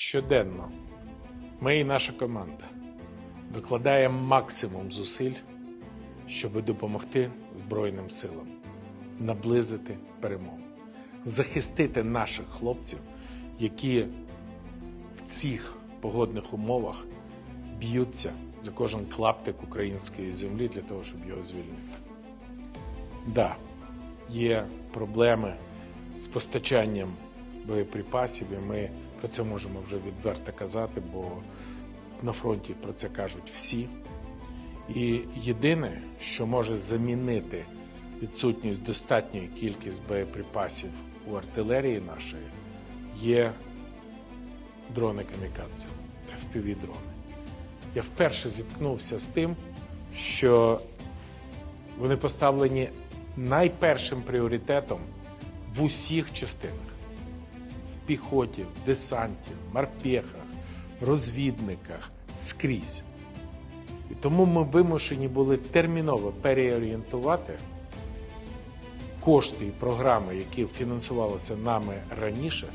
щоденно ми і наша команда докладаємо максимум зусиль, щоб допомогти Збройним силам наблизити перемогу, захистити наших хлопців, які в цих погодних умовах б'ються за кожен клаптик української землі для того, щоб його звільнити. Да, є проблеми з постачанням боєприпасів, і ми про це можемо вже відверто казати, бо на фронті про це кажуть всі. І єдине, що може замінити відсутність достатньої кількість боєприпасів у артилерії нашої, є дрони камікадзе, fpv дрони Я вперше зіткнувся з тим, що вони поставлені найпершим пріоритетом в усіх частинах піхоті, в десанті, в морпехах, розвідниках скрізь. І тому ми вимушені були терміново переорієнтувати кошти і програми, які фінансувалися нами раніше,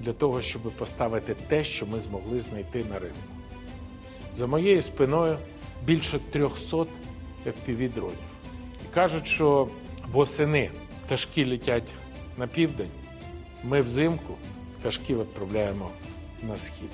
для того, щоб поставити те, що ми змогли знайти на ринку. За моєю спиною більше 300 fpv дронів. І кажуть, що восени пташки летять на південь, ми взимку пташки відправляємо на схід.